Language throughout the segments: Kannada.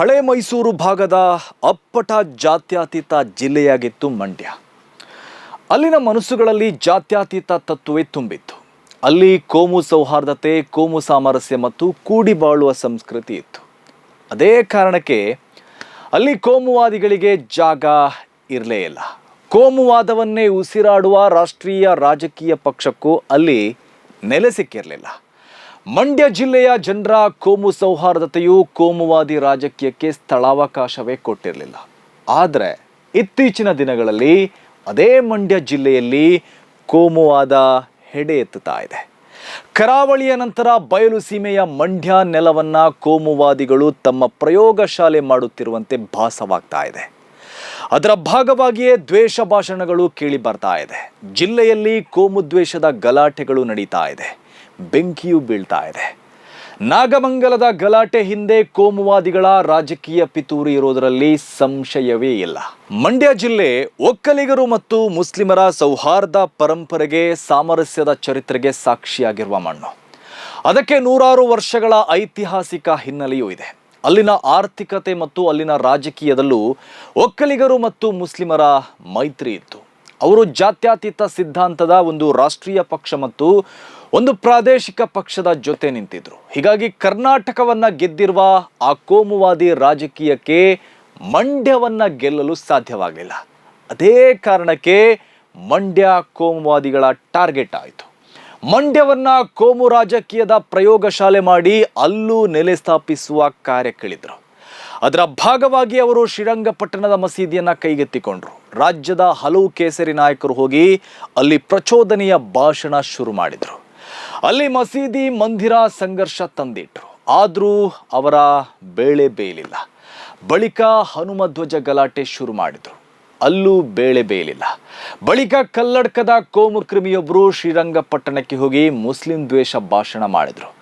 ಹಳೆ ಮೈಸೂರು ಭಾಗದ ಅಪ್ಪಟ ಜಾತ್ಯತೀತ ಜಿಲ್ಲೆಯಾಗಿತ್ತು ಮಂಡ್ಯ. ಅಲ್ಲಿನ ಮನಸ್ಸುಗಳಲ್ಲಿ ಜಾತ್ಯತೀತ ತತ್ವವೇ ತುಂಬಿತ್ತು. ಅಲ್ಲಿ ಕೋಮು ಸೌಹಾರ್ದತೆ, ಕೋಮು ಸಾಮರಸ್ಯ ಮತ್ತು ಕೂಡಿ ಬಾಳುವ ಸಂಸ್ಕೃತಿ ಇತ್ತು. ಅದೇ ಕಾರಣಕ್ಕೆ ಅಲ್ಲಿ ಕೋಮುವಾದಿಗಳಿಗೆ ಜಾಗ ಇರಲೇ ಇಲ್ಲ. ಕೋಮುವಾದವನ್ನೇ ಉಸಿರಾಡುವ ರಾಷ್ಟ್ರೀಯ ರಾಜಕೀಯ ಪಕ್ಷಕ್ಕೂ ಅಲ್ಲಿ ನೆಲೆ ಸಿಕ್ಕಿರಲಿಲ್ಲ. ಮಂಡ್ಯ ಜಿಲ್ಲೆಯ ಜನರ ಕೋಮು ಸೌಹಾರ್ದತೆಯು ಕೋಮುವಾದಿ ರಾಜಕೀಯಕ್ಕೆ ಸ್ಥಳಾವಕಾಶವೇ ಕೊಟ್ಟಿರಲಿಲ್ಲ. ಆದರೆ ಇತ್ತೀಚಿನ ದಿನಗಳಲ್ಲಿ ಅದೇ ಮಂಡ್ಯ ಜಿಲ್ಲೆಯಲ್ಲಿ ಕೋಮುವಾದ ಹೆಡೆ ಎತ್ತುತ್ತಾ ಇದೆ. ಕರಾವಳಿಯ ನಂತರ ಬಯಲು ಸೀಮೆಯ ಮಂಡ್ಯ ನೆಲವನ್ನ ಕೋಮುವಾದಿಗಳು ತಮ್ಮ ಪ್ರಯೋಗಶಾಲೆ ಮಾಡುತ್ತಿರುವಂತೆ ಭಾಸವಾಗ್ತಾ ಇದೆ. ಅದರ ಭಾಗವಾಗಿಯೇ ದ್ವೇಷ ಭಾಷಣಗಳು ಕೇಳಿ ಬರ್ತಾ ಇದೆ. ಜಿಲ್ಲೆಯಲ್ಲಿ ಕೋಮು ದ್ವೇಷದ ಗಲಾಟೆಗಳು ನಡೀತಾ ಇದೆ. ಬೆಂಕಿಯೂ ಬೀಳ್ತಾ ಇದೆ. ನಾಗಮಂಗಲದ ಗಲಾಟೆ ಹಿಂದೆ ಕೋಮುವಾದಿಗಳ ರಾಜಕೀಯ ಪಿತೂರಿ ಇರೋದರಲ್ಲಿ ಸಂಶಯವೇ ಇಲ್ಲ. ಮಂಡ್ಯ ಜಿಲ್ಲೆ ಒಕ್ಕಲಿಗರು ಮತ್ತು ಮುಸ್ಲಿಮರ ಸೌಹಾರ್ದ ಪರಂಪರೆಗೆ ಸಾಮರಸ್ಯದ ಚರಿತ್ರೆಗೆ ಸಾಕ್ಷಿಯಾಗಿರುವ ಮಣ್ಣು. ಅದಕ್ಕೆ ನೂರಾರು ವರ್ಷಗಳ ಐತಿಹಾಸಿಕ ಹಿನ್ನೆಲೆಯೂ ಇದೆ. ಅಲ್ಲಿನ ಆರ್ಥಿಕತೆ ಮತ್ತು ಅಲ್ಲಿನ ರಾಜಕೀಯದಲ್ಲೂ ಒಕ್ಕಲಿಗರು ಮತ್ತು ಮುಸ್ಲಿಮರ ಮೈತ್ರಿ ಇತ್ತು. ಅವರು ಜಾತ್ಯತೀತ ಸಿದ್ಧಾಂತದ ಒಂದು ರಾಷ್ಟ್ರೀಯ ಪಕ್ಷ ಮತ್ತು ಒಂದು ಪ್ರಾದೇಶಿಕ ಪಕ್ಷದ ಜೊತೆ ನಿಂತಿದ್ರು. ಹೀಗಾಗಿ ಕರ್ನಾಟಕವನ್ನ ಗೆದ್ದಿರುವ ಆ ಕೋಮುವಾದಿ ರಾಜಕೀಯಕ್ಕೆ ಮಂಡ್ಯವನ್ನ ಗೆಲ್ಲಲು ಸಾಧ್ಯವಾಗಲಿಲ್ಲ. ಅದೇ ಕಾರಣಕ್ಕೆ ಮಂಡ್ಯ ಕೋಮುವಾದಿಗಳ ಟಾರ್ಗೆಟ್ ಆಯಿತು. ಮಂಡ್ಯವನ್ನ ಕೋಮು ರಾಜಕೀಯದ ಪ್ರಯೋಗಶಾಲೆ ಮಾಡಿ ಅಲ್ಲೂ ನೆಲೆ ಸ್ಥಾಪಿಸುವ ಕಾರ್ಯಕ್ಕಿಳಿದ್ರು ಅದರ ಭಾಗವಾಗಿ ಅವರು ಶ್ರೀರಂಗಪಟ್ಟಣದ ಮಸೀದಿಯನ್ನ ಕೈಗೆತ್ತಿಕೊಂಡ್ರು. ರಾಜ್ಯದ ಹಲವು ಕೇಸರಿ ನಾಯಕರು ಹೋಗಿ ಅಲ್ಲಿ ಪ್ರಚೋದನೆಯ ಭಾಷಣ ಶುರು ಮಾಡಿದರು. ಅಲ್ಲಿ ಮಸೀದಿ ಮಂದಿರ ಸಂಘರ್ಷ ತಂದಿಟ್ರು. ಆದರೂ ಅವರ ಬೇಳೆ ಬೇಯಲಿಲ್ಲ. ಬಳಿಕ ಹನುಮಧ್ವಜ ಗಲಾಟೆ ಶುರು ಮಾಡಿದರು. ಅಲ್ಲೂ ಬೇಳೆ ಬೇಯಲಿಲ್ಲ. ಬಳಿಕ ಕಲ್ಲಡ್ಕದ ಕೋಮು ಕ್ರಿಮಿಯೊಬ್ಬರು ಶ್ರೀರಂಗಪಟ್ಟಣಕ್ಕೆ ಹೋಗಿ ಮುಸ್ಲಿಂ ದ್ವೇಷ ಭಾಷಣ ಮಾಡಿದರು.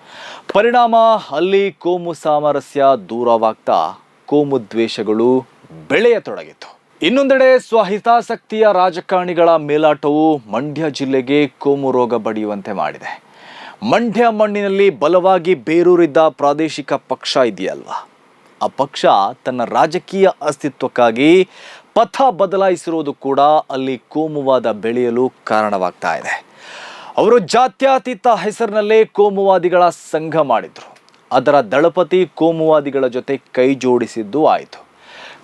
ಪರಿಣಾಮ ಅಲ್ಲಿ ಕೋಮು ಸಾಮರಸ್ಯ ದೂರವಾಗ್ತಾ ಕೋಮು ದ್ವೇಷಗಳು ಬೆಳೆಯತೊಡಗಿತು ಇನ್ನೊಂದೆಡೆ ಸ್ವಹಿತಾಸಕ್ತಿಯ ರಾಜಕಾರಣಿಗಳ ಮೇಲಾಟವು ಮಂಡ್ಯ ಜಿಲ್ಲೆಗೆ ಕೋಮು ರೋಗ ಬಡಿಯುವಂತೆ ಮಾಡಿದೆ. ಮಂಡ್ಯ ಮಣ್ಣಿನಲ್ಲಿ ಬಲವಾಗಿ ಬೇರೂರಿದ್ದ ಪ್ರಾದೇಶಿಕ ಪಕ್ಷ ಇದೆಯಲ್ವ ಆ ಪಕ್ಷ ತನ್ನ ರಾಜಕೀಯ ಅಸ್ತಿತ್ವಕ್ಕಾಗಿ ಪಥ ಬದಲಾಯಿಸಿರುವುದು ಕೂಡ ಅಲ್ಲಿ ಕೋಮುವಾದ ಬೆಳೆಯಲು ಕಾರಣವಾಗ್ತಾ ಇದೆ. ಅವರು ಜಾತ್ಯತೀತ ಹೆಸರಿನಲ್ಲೇ ಕೋಮುವಾದಿಗಳ ಸಂಘ ಮಾಡಿದ್ರು. ಅದರ ದಳಪತಿ ಕೋಮುವಾದಿಗಳ ಜೊತೆ ಕೈ ಜೋಡಿಸಿದ್ದು ಆಯಿತು.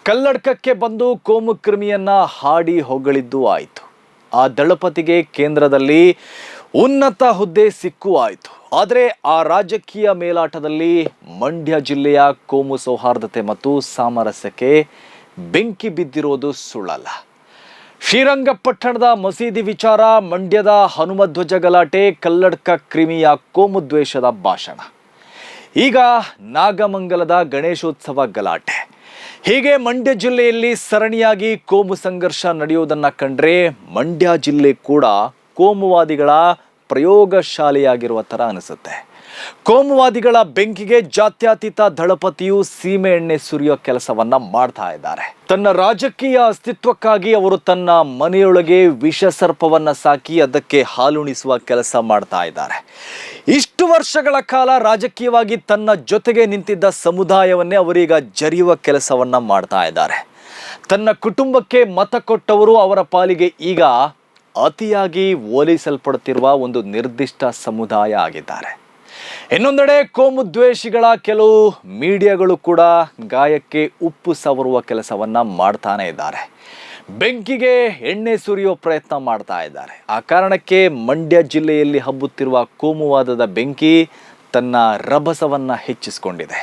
ಕಲ್ಲಡ್ಕಕ್ಕೆ ಬಂದು ಕೋಮು ಕ್ರಿಮಿಯನ್ನ ಹಾಡಿ ಹೊಗಳಿದ್ದು ಆಯಿತು. ಆ ದಳಪತಿಗೆ ಕೇಂದ್ರದಲ್ಲಿ ಉನ್ನತ ಹುದ್ದೆ ಸಿಕ್ಕು ಆಯಿತು. ಆದರೆ ಆ ರಾಜಕೀಯ ಮೇಲಾಟದಲ್ಲಿ ಮಂಡ್ಯ ಜಿಲ್ಲೆಯ ಕೋಮು ಸೌಹಾರ್ದತೆ ಮತ್ತು ಸಾಮರಸ್ಯಕ್ಕೆ ಬೆಂಕಿ ಬಿದ್ದಿರೋದು ಸುಳ್ಳಲ್ಲ. ಶ್ರೀರಂಗಪಟ್ಟಣದ ಮಸೀದಿ ವಿಚಾರ, ಮಂಡ್ಯದ ಹನುಮಧ್ವಜ ಗಲಾಟೆ ಕಲ್ಲಡ್ಕ ಕ್ರಿಮಿಯ ಕೋಮು ದ್ವೇಷದ ಭಾಷಣ. ಈಗ ನಾಗಮಂಗಲದ ಗಣೇಶೋತ್ಸವ ಗಲಾಟೆ. ಹೀಗೆ ಮಂಡ್ಯ ಜಿಲ್ಲೆಯಲ್ಲಿ ಸರಣಿಯಾಗಿ ಕೋಮು ಸಂಘರ್ಷ ನಡೆಯುವುದನ್ನು ಕಂಡ್ರೆ ಮಂಡ್ಯ ಜಿಲ್ಲೆ ಕೂಡ ಕೋಮುವಾದಿಗಳ ಪ್ರಯೋಗಶಾಲೆಯಾಗಿರುವ ಥರ ಅನಿಸುತ್ತೆ. ಕೋಮುವಾದಿಗಳ ಬೆಂಕಿಗೆ ಜಾತ್ಯತೀತ ದಳಪತಿಯು ಸೀಮೆ ಎಣ್ಣೆ ಸುರಿಯೋ ಕೆಲಸವನ್ನ ಮಾಡ್ತಾ ಇದ್ದಾರೆ. ತನ್ನ ರಾಜಕೀಯ ಅಸ್ತಿತ್ವಕ್ಕಾಗಿ ಅವರು ತನ್ನ ಮನೆಯೊಳಗೆ ವಿಷ ಸರ್ಪವನ್ನ ಸಾಕಿ ಅದಕ್ಕೆ ಹಾಲುಣಿಸುವ ಕೆಲಸ ಮಾಡ್ತಾ ಇದ್ದಾರೆ. ಇಷ್ಟು ವರ್ಷಗಳ ಕಾಲ ರಾಜಕೀಯವಾಗಿ ತನ್ನ ಜೊತೆಗೆ ನಿಂತಿದ್ದ ಸಮುದಾಯವನ್ನೇ ಅವರೀಗ ಜರಿಯುವ ಕೆಲಸವನ್ನ ಮಾಡ್ತಾ ಇದ್ದಾರೆ. ತನ್ನ ಕುಟುಂಬಕ್ಕೆ ಮತ ಕೊಟ್ಟವರು ಅವರ ಪಾಲಿಗೆ ಈಗ ಅತಿಯಾಗಿ ಹೋಲಿಸಲ್ಪಡುತ್ತಿರುವ ಒಂದು ನಿರ್ದಿಷ್ಟ ಸಮುದಾಯ ಆಗಿದ್ದಾರೆ. ಇನ್ನೊಂದೆಡೆ ಕೋಮು ದ್ವೇಷಿಗಳ ಕೆಲವು ಮೀಡಿಯಾಗಳು ಕೂಡ ಗಾಯಕ್ಕೆ ಉಪ್ಪು ಸವರುವ ಕೆಲಸವನ್ನ ಮಾಡ್ತಾನೆ ಇದ್ದಾರೆ. ಬೆಂಕಿಗೆ ಎಣ್ಣೆ ಸುರಿಯೋ ಪ್ರಯತ್ನ ಮಾಡ್ತಾ ಇದ್ದಾರೆ. ಆ ಕಾರಣಕ್ಕೆ ಮಂಡ್ಯ ಜಿಲ್ಲೆಯಲ್ಲಿ ಹಬ್ಬುತ್ತಿರುವ ಕೋಮುವಾದದ ಬೆಂಕಿ ತನ್ನ ರಭಸವನ್ನು ಹೆಚ್ಚಿಸಿಕೊಂಡಿದೆ.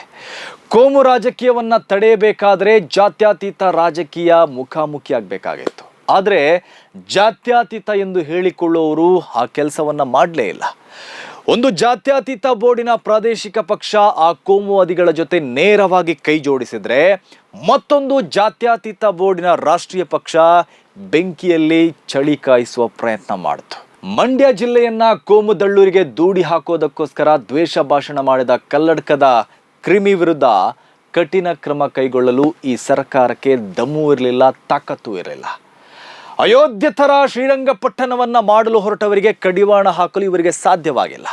ಕೋಮು ರಾಜಕೀಯವನ್ನ ತಡೆಯಬೇಕಾದರೆ ಜಾತ್ಯತೀತ ರಾಜಕೀಯ ಮುಖಾಮುಖಿ ಆಗಬೇಕಾಗಿತ್ತು ಆದರೆ ಜಾತ್ಯತೀತ ಎಂದು ಹೇಳಿಕೊಳ್ಳುವವರು ಆ ಕೆಲಸವನ್ನು ಮಾಡಲೇ ಇಲ್ಲ. ಒಂದು ಜಾತ್ಯತೀತ ಬೋರ್ಡಿನ ಪ್ರಾದೇಶಿಕ ಪಕ್ಷ ಆ ಕೋಮುವಾದಿಗಳ ಜೊತೆ ನೇರವಾಗಿ ಕೈ ಜೋಡಿಸಿದರೆ ಮತ್ತೊಂದು ಜಾತ್ಯತೀತ ಬೋರ್ಡಿನ ರಾಷ್ಟ್ರೀಯ ಪಕ್ಷ ಬೆಂಕಿಯಲ್ಲಿ ಚಳಿ ಕಾಯಿಸುವ ಪ್ರಯತ್ನ ಮಾಡಿತು. ಮಂಡ್ಯ ಜಿಲ್ಲೆಯನ್ನ ಕೋಮುದಳ್ಳೂರಿಗೆ ದೂಡಿ ಹಾಕೋದಕ್ಕೋಸ್ಕರ ದ್ವೇಷ ಭಾಷಣ ಮಾಡಿದ ಕಲ್ಲಡ್ಕದ ಕ್ರಿಮಿ ವಿರುದ್ಧ ಕಠಿಣ ಕ್ರಮ ಕೈಗೊಳ್ಳಲು ಈ ಸರ್ಕಾರಕ್ಕೆ ದಮ್ಮು ಇರಲಿಲ್ಲ, ತಾಕತ್ತು ಇರಲಿಲ್ಲ. ಅಯೋಧ್ಯೆ ಥರ ಶ್ರೀರಂಗಪಟ್ಟಣವನ್ನ ಮಾಡಲು ಹೊರಟವರಿಗೆ ಕಡಿವಾಣ ಹಾಕಲು ಇವರಿಗೆ ಸಾಧ್ಯವಾಗಿಲ್ಲ.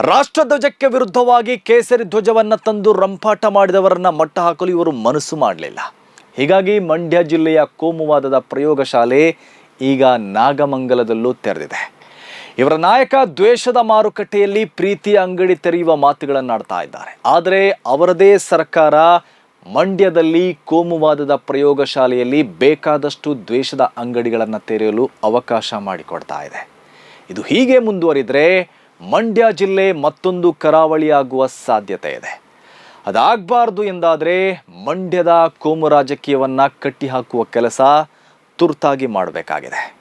ರಾಷ್ಟ್ರಧ್ವಜಕ್ಕೆ ವಿರುದ್ಧವಾಗಿ ಕೇಸರಿ ಧ್ವಜವನ್ನ ತಂದು ರಂಪಾಟ ಮಾಡಿದವರನ್ನ ಮಟ್ಟ ಹಾಕಲು ಇವರು ಮನಸ್ಸು ಮಾಡಲಿಲ್ಲ. ಹೀಗಾಗಿ ಮಂಡ್ಯ ಜಿಲ್ಲೆಯ ಕೋಮುವಾದದ ಪ್ರಯೋಗಶಾಲೆ ಈಗ ನಾಗಮಂಗಲದಲ್ಲೂ ತೆರೆದಿದೆ. ಇವರ ನಾಯಕ ದ್ವೇಷದ ಮಾರುಕಟ್ಟೆಯಲ್ಲಿ ಪ್ರೀತಿಯ ಅಂಗಡಿ ತೆರೆಯುವ ಮಾತುಗಳನ್ನಾಡ್ತಾ ಇದ್ದಾರೆ. ಆದರೆ ಅವರದೇ ಸರ್ಕಾರ ಮಂಡ್ಯದಲ್ಲಿ ಕೋಮುವಾದದ ಪ್ರಯೋಗಶಾಲೆಯಲ್ಲಿ ಬೇಕಾದಷ್ಟು ದ್ವೇಷದ ಅಂಗಡಿಗಳನ್ನು ತೆರೆಯಲು ಅವಕಾಶ ಮಾಡಿಕೊಡ್ತಾ ಇದೆ. ಇದು ಹೀಗೆ ಮುಂದುವರಿದರೆ ಮಂಡ್ಯ ಜಿಲ್ಲೆ ಮತ್ತೊಂದು ಕರಾವಳಿಯಾಗುವ ಸಾಧ್ಯತೆ ಇದೆ. ಅದಾಗಬಾರ್ದು ಎಂದಾದರೆ ಮಂಡ್ಯದ ಕೋಮು ರಾಜಕೀಯವನ್ನು ಕಟ್ಟಿಹಾಕುವ ಕೆಲಸ ತುರ್ತಾಗಿ ಮಾಡಬೇಕಾಗಿದೆ.